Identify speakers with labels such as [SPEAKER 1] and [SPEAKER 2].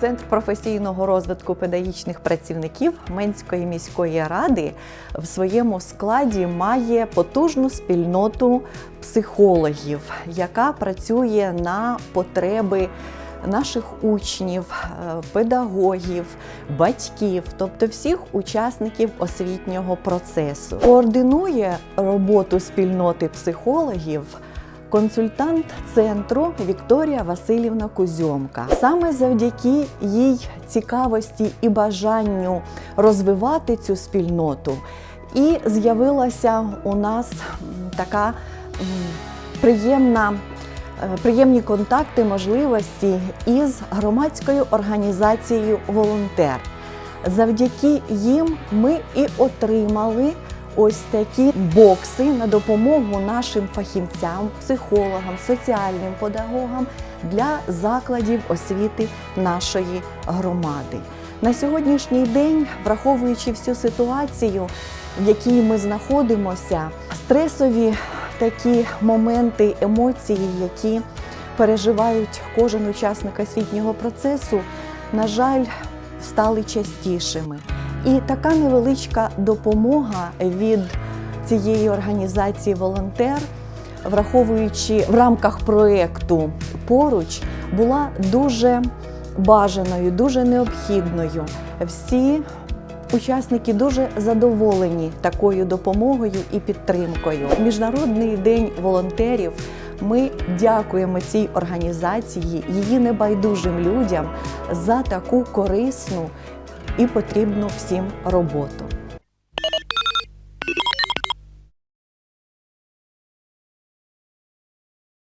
[SPEAKER 1] Центр професійного розвитку педагогічних працівників Менської міської ради в своєму складі має потужну спільноту психологів, яка працює на потреби наших учнів, е, педагогів, батьків, тобто всіх учасників освітнього процесу. Координує роботу спільноти психологів. Консультант центру Вікторія Васильівна Кузьомка. Саме завдяки їй цікавості і бажанню розвивати цю спільноту, і з'явилася у нас така приємна. е, Приємні контакти, можливості із громадською організацією Волонтер. Завдяки їм ми і отримали ось такі бокси на допомогу нашим фахівцям, психологам, соціальним педагогам для закладів освіти нашої громади. На сьогоднішній день, враховуючи всю ситуацію, в якій ми знаходимося, стресові такі моменти, емоції, які переживають кожен учасник освітнього процесу, на жаль, стали частішими. І така невеличка допомога від цієї організації Волонтер, враховуючи в рамках проєкту поруч, була дуже бажаною, дуже необхідною. Всі Учасники дуже задоволені такою допомогою і підтримкою. Міжнародний день волонтерів. Ми дякуємо цій організації, її небайдужим людям за таку корисну і потрібну всім роботу.